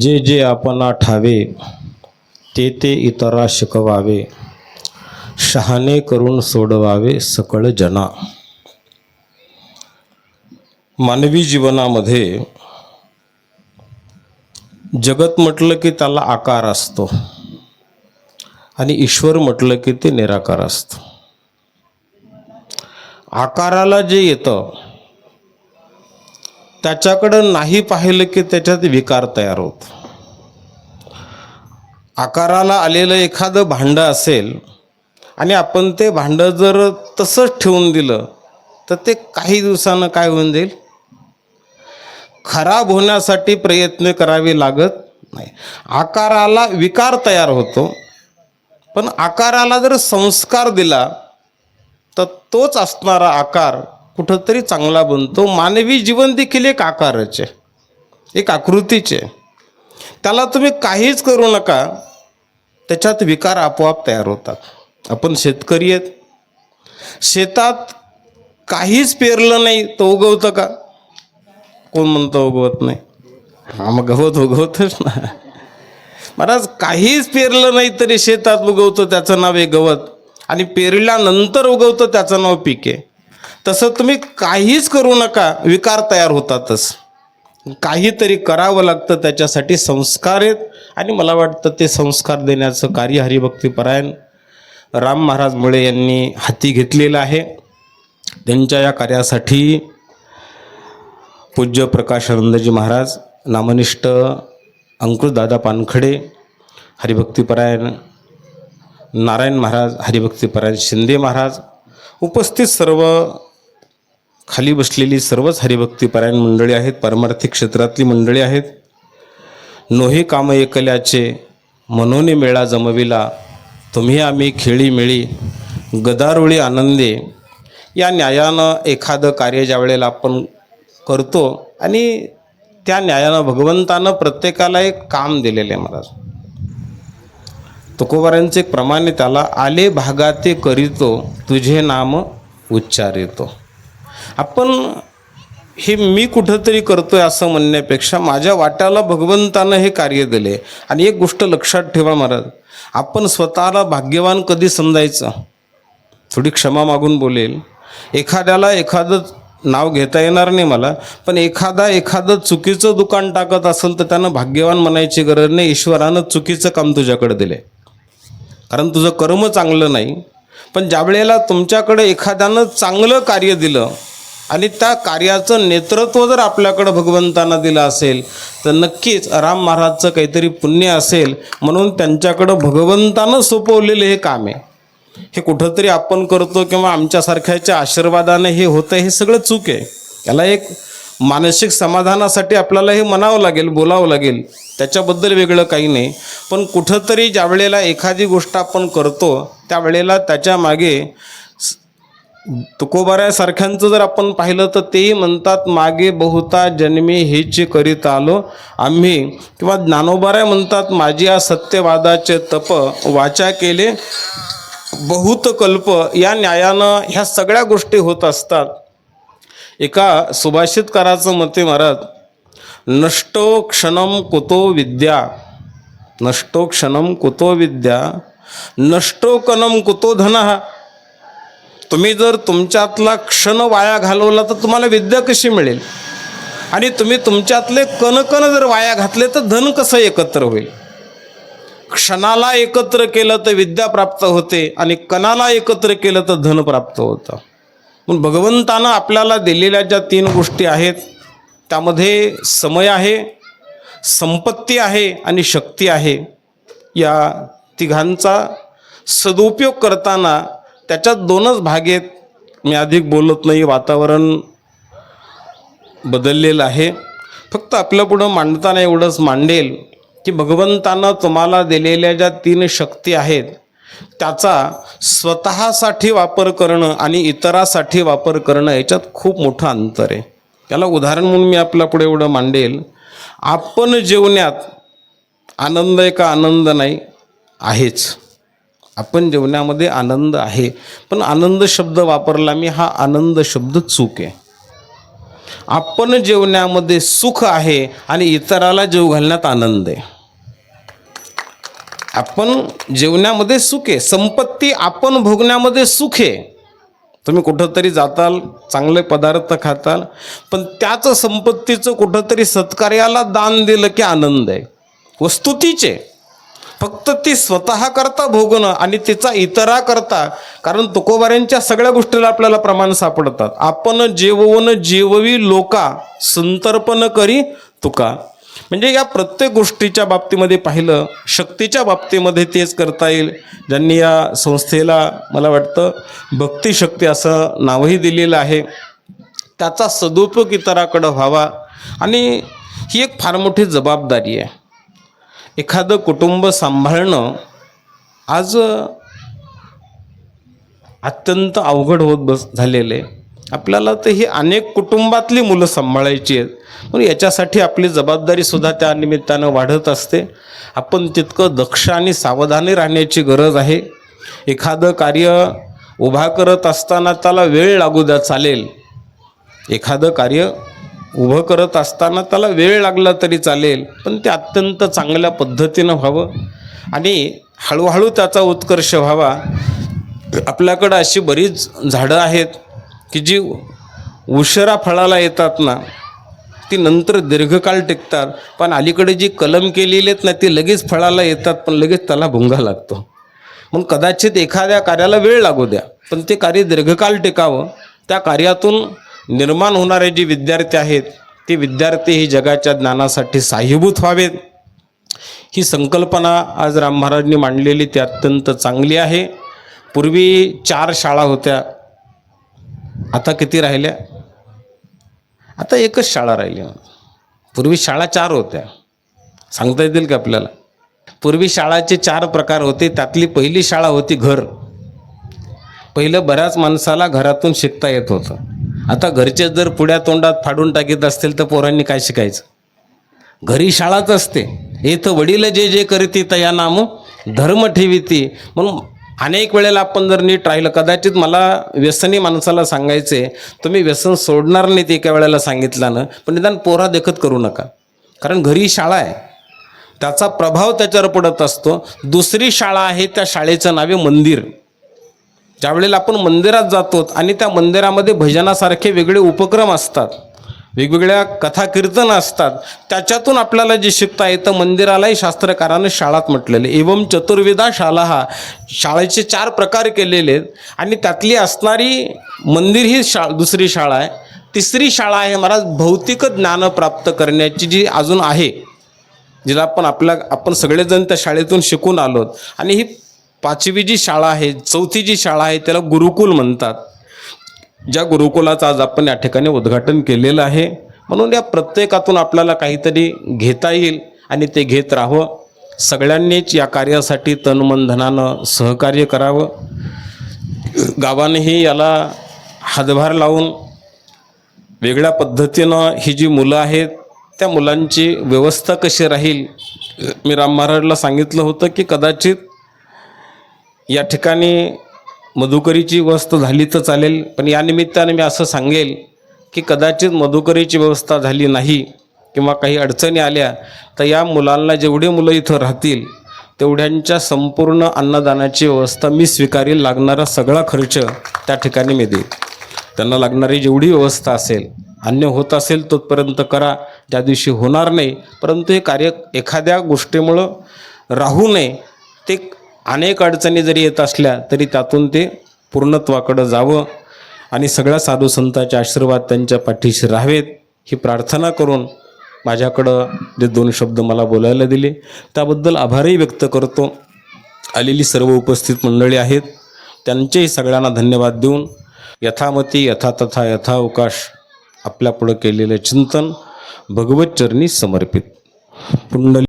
जे जे आपणा ठावे ते ते इतरा शिकवावे. शहाणे करून सोडवावे सकळ जना. मानवी जीवनामध्ये जगत म्हटलं की त्याला आकार असतो आणि ईश्वर म्हटलं की ते निराकार असतं. आकाराला जे येतं त्याच्याकडं नाही पाहिलं की त्याच्यात विकार तयार होत. आकाराला आलेलं एखादं भांडं असेल आणि आपण ते भांडं जर तसंच ठेवून दिलं तर ते काही दिवसानं काय होऊन जाईल? खराब होण्यासाठी प्रयत्न करावे लागत नाही. आकाराला विकार तयार होतो पण आकाराला जर संस्कार दिला तर तोच असणारा आकार कुठंतरी चांगला बनतो. मानवी जीवन देखील एक आकाराचे एक आकृतीचे. त्याला तुम्ही काहीच करू नका. त्याच्यात विकार आपोआप तयार होतात. आपण शेतकरी आहेत. शेतात काहीच पेरलं नाही तर उगवतं का? कोण म्हणतं उगवत नाही? हा मग गवत उगवतच ना. महाराज काहीच पेरलं नाही तरी शेतात उगवतं त्याचं नाव आहे गवत. आणि पेरल्यानंतर उगवतं त्याचं नाव पीक आहे. तसं तुम्ही काहीच करू नका. विकार तयार होतातच. काहीतरी करावं लागतं त्याच्यासाठी संस्कार आहेत. आणि मला वाटतं ते संस्कार देण्याचं कार्य हरिभक्तीपरायण राम महाराज मुळे यांनी हाती घेतलेलं आहे. त्यांच्या या कार्यासाठी पूज्य प्रकाशानंदजी महाराज नामनिष्ठ अंकुशदादा पानखडे हरिभक्तीपरायण नारायण महाराज हरिभक्तीपरायण शिंदे महाराज उपस्थित सर्व खाली बसलेली सर्वच हरिभक्तीपरायण मंडळी आहेत पारमार्थिक क्षेत्रातली मंडळी आहेत. नोही काम एकल्याचे मनोने मेळा जमविला तुम्ही आम्ही खेळी मिळी गदारोळी आनंदे. या न्यायानं एखादं कार्य ज्या वेळेला आपण करतो आणि त्या न्यायानं भगवंतानं प्रत्येकाला एक काम दिलेलं आहे महाराज. तुकोबारांचे एक प्रमाणे त्याला आले भागाते करीतो तुझे नाम उच्चारितो. आपण हे मी कुठंतरी करतोय असं म्हणण्यापेक्षा माझ्या वाट्याला भगवंतानं हे कार्य दिले. आणि एक गोष्ट लक्षात ठेवा महाराज आपण स्वतःला भाग्यवान कधी समजायचं? थोडी क्षमा मागून बोलेल. एखाद्याला एखादं नाव घेता येणार नाही मला पण एखादा एखादं चुकीचं दुकान टाकत असेल तर त्यानं भाग्यवान म्हणायची गरज नाही. ईश्वरानं चुकीचं काम तुझ्याकडे दिले कारण तुझं कर्म चांगलं नाही पण ज्या वेळेला तुमच्याकडे एखाद्यानं चांगलं कार्य दिलं आणि त्या कार्याचं नेतृत्व जर आपल्याकडं भगवंतांना दिलं असेल तर नक्कीच राम महाराजचं काहीतरी पुण्य असेल म्हणून त्यांच्याकडं भगवंतानं सोपवलेले हे काम आहे. हे कुठंतरी आपण करतो किंवा आमच्यासारख्याच्या आशीर्वादाने हे होतं हे सगळं चूक आहे. याला एक मानसिक समाधानासाठी आपल्याला हे म्हणावं लागेल बोलावं लागेल त्याच्याबद्दल वेगळं काही नाही. पण कुठंतरी ज्या वेळेला एखादी गोष्ट आपण करतो त्यावेळेला त्याच्यामागे तुकोबाऱ्यासारख्यांचं जर आपण पाहिलं तर तेही म्हणतात मागे बहुता जन्मी हेच करीत आलो आम्ही. किंवा ज्ञानोबाऱ्या म्हणतात माझी या सत्यवादाचे तप वाचा केले. बहुत कल्प या न्यायानं ह्या सगळ्या गोष्टी होत असतात. एका सुभाषितकाराचं मते महाराज नष्टो क्षणम कुतो विद्या. नष्टो क्षणम कुतो विद्या. नष्टो कनम कुतो धन. तुम्ही जर तुमच्यातला क्षण वाया घालवला तर तुम्हाला विद्या कशी मिळेल? आणि तुम्ही तुमच्यातले कणकण जर वाया घातले तर धन कसं एकत्र होईल? क्षणाला एकत्र केलं तर विद्या प्राप्त होते आणि कणाला एकत्र केलं तर धन प्राप्त होतं. पण भगवंतानं आपल्याला दिलेल्या ज्या तीन गोष्टी आहेत त्यामध्ये समय आहे संपत्ती आहे आणि शक्ती आहे. या तिघांचा सदुपयोग करताना त्याच्यात दोनच भाग आहेत. मी अधिक बोलत नाही वातावरण बदललेलं आहे. फक्त आपल्यापुढं मांडताना एवढंच मांडेल की भगवंतानं तुम्हाला दिलेल्या ज्या तीन शक्ती आहेत त्याचा स्वतःसाठी वापर करणं आणि इतरासाठी वापर करणं याच्यात खूप मोठं अंतर आहे. त्याला उदाहरण म्हणून मी आपल्या पुढे एवढं मांडेल आपण जेवण्यात आनंद आहे का आनंद नाही आहेच. आपण जेवणामध्ये आनंद आहे. पण आनंद शब्द वापरला मी हा आनंद शब्द चूक आहे. आपण जेवण्यामध्ये सुख आहे आणि इतराला जेव घालण्यात आनंद आहे. आपण जेवण्यामध्ये सुख आहे. संपत्ती आपण भोगण्यामध्ये सुख आहे. तुम्ही कुठंतरी जाताल चांगले पदार्थ खाताल पण त्याच संपत्तीचं कुठंतरी सत्कार्याला दान दिलं की आनंद आहे. वस्तुतीचे फक्त ती स्वतः करता भोगणं आणि तिचा इतरा करता कारण तुकोबाऱ्यांच्या सगळ्या गोष्टीला आपल्याला प्रमाण सापडतात. आपण जेववन जेववी लोका संतर्पण करी तुका. म्हणजे या प्रत्येक गोष्टीच्या बाबतीमध्ये पाहिलं शक्तीच्या बाबतीमध्ये तेच करता येईल. ज्यांनी या संस्थेला मला वाटतं भक्तिशक्ती असं नावही दिलेलं आहे त्याचा सदुपयोग इतराकडं व्हावा. आणि ही एक फार मोठी जबाबदारी आहे. एखादं कुटुंब सांभाळणं आज अत्यंत अवघड होत बस झालेलं. आहे आपल्याला तर ही अनेक कुटुंबातली मुलं सांभाळायची आहेत. म्हणून याच्यासाठी आपली जबाबदारीसुद्धा त्या निमित्तानं वाढत असते. आपण तितकं दक्ष आणि सावधानी राहण्याची गरज आहे. एखादं कार्य उभा करत असताना त्याला वेळ लागू द्या चालेल. एखादं कार्य उभं करत असताना त्याला वेळ लागला तरी चालेल पण ते अत्यंत चांगल्या पद्धतीनं व्हावं. आणि हळूहळू त्याचा उत्कर्ष व्हावा. आपल्याकडं अशी बरीच झाडं आहेत की जी उशिरा फळाला येतात ना ती नंतर दीर्घकाळ टिकतात. पण अलीकडे जी कलम केलेली आहेत ना ती लगेच फळाला येतात पण लगेच त्याला भुंगा लागतो. मग कदाचित एखाद्या कार्याला वेळ लागू द्या पण ते कार्य दीर्घकाळ टिकावं. त्या कार्यातून निर्माण होणारे जे विद्यार्थी आहेत ते विद्यार्थी ही जगाच्या ज्ञानासाठी साह्यभूत व्हावेत. ही संकल्पना आज राम महाराजांनी मांडलेली ती अत्यंत चांगली आहे. पूर्वी चार शाळा होत्या. आता किती राहिल्या? आता एकच शाळा राहिली. पूर्वी शाळा चार होत्या. सांगता येतील का आपल्याला? पूर्वी शाळाचे चार प्रकार होते. त्यातली पहिली शाळा होती घर. पहिलं बऱ्याच माणसाला घरातून शिकता येत होतं. आता घरचे जर पुढ्या तोंडात फाडून टाकीत असतील तर पोरांनी काय शिकायचं? घरी शाळाच असते. येथं वडील जे जे करती तया नाम धर्म ठेवीती. म्हणून अनेक वेळेला आपण जर नीट राहिलं कदाचित मला व्यसनी माणसाला सांगायचे तुम्ही व्यसन सोडणार नाहीत एका वेळेला सांगितलं ना पण निदान पोरा देखत करू नका. कारण घरी शाळा आहे. त्याचा प्रभाव त्याच्यावर पडत असतो. दुसरी शाळा आहे त्या शाळेचं नाव आहे मंदिर. ज्यावेळेला आपण मंदिरात जातो आणि त्या मंदिरामध्ये भजनासारखे वेगळे उपक्रम असतात वेगवेगळ्या कथा कीर्तन असतात त्याच्यातून आपल्याला जे शिकता येतं मंदिरालाही शास्त्रकारानं शाळात म्हटलेले एवम चतुर्विधा शाळा हा शाळेचे चार प्रकार केलेले आहेत आणि त्यातली असणारी मंदिर ही शा दुसरी शाळा आहे. तिसरी शाळा आहे महाराज भौतिक ज्ञान प्राप्त करण्याची जी अजून आहे जिला आपण आपल्या आपण सगळेजण त्या शाळेतून शिकून आलोत. आणि ही पाचवी जी शाळा आहे चौथी जी शाळा आहे त्याला गुरुकुल म्हणतात. ज्या गुरुकुलाचं आज आपण या ठिकाणी उद्घाटन केलेलं आहे. म्हणून या प्रत्येकातून आपल्याला काहीतरी घेता येईल आणि ते घेत राहावं. सगळ्यांनीच या कार्यासाठी तनमनधनानं सहकार्य करावं. गावानेही याला हातभार लावून वेगळ्या पद्धतीनं ही जी मुलं आहेत त्या मुलांची व्यवस्था कशी राहील? मी राम महाराजला सांगितलं होतं की कदाचित या ठिकाणी मधुकरीची व्यवस्था झाली तर चालेल पण या निमित्ताने मी असं सांगेल की कदाचित मधुकरीची व्यवस्था झाली नाही किंवा काही अडचणी आल्या तर या मुलांना जेवढे मुलं इथं राहतील तेवढ्यांच्या संपूर्ण अन्नदानाची व्यवस्था मी स्वीकारेल लागणारा सगळा खर्च त्या ठिकाणी मी देईल. त्यांना लागणारी जेवढी व्यवस्था असेल अन्य होत असेल तोपर्यंत करा ज्या दिवशी होणार नाही परंतु हे कार्य एखाद्या गोष्टीमुळं राहू नये ते अनेक अडचणी जरी येत असल्या तरी त्यातून ते पूर्णत्वाकडं जावं आणि सगळ्या साधू संतांचे आशीर्वाद त्यांच्या पाठीशी राहावेत ही प्रार्थना करून माझ्याकडं जे दोन शब्द मला बोलायला दिले त्याबद्दल आभारही व्यक्त करतो. आलेली सर्व उपस्थित मंडळी आहेत त्यांचेही सगळ्यांना धन्यवाद देऊन यथामती यथा तथा यथावकाश आपल्यापुढं केलेलं चिंतन भगवतचरणी समर्पित. पुंडली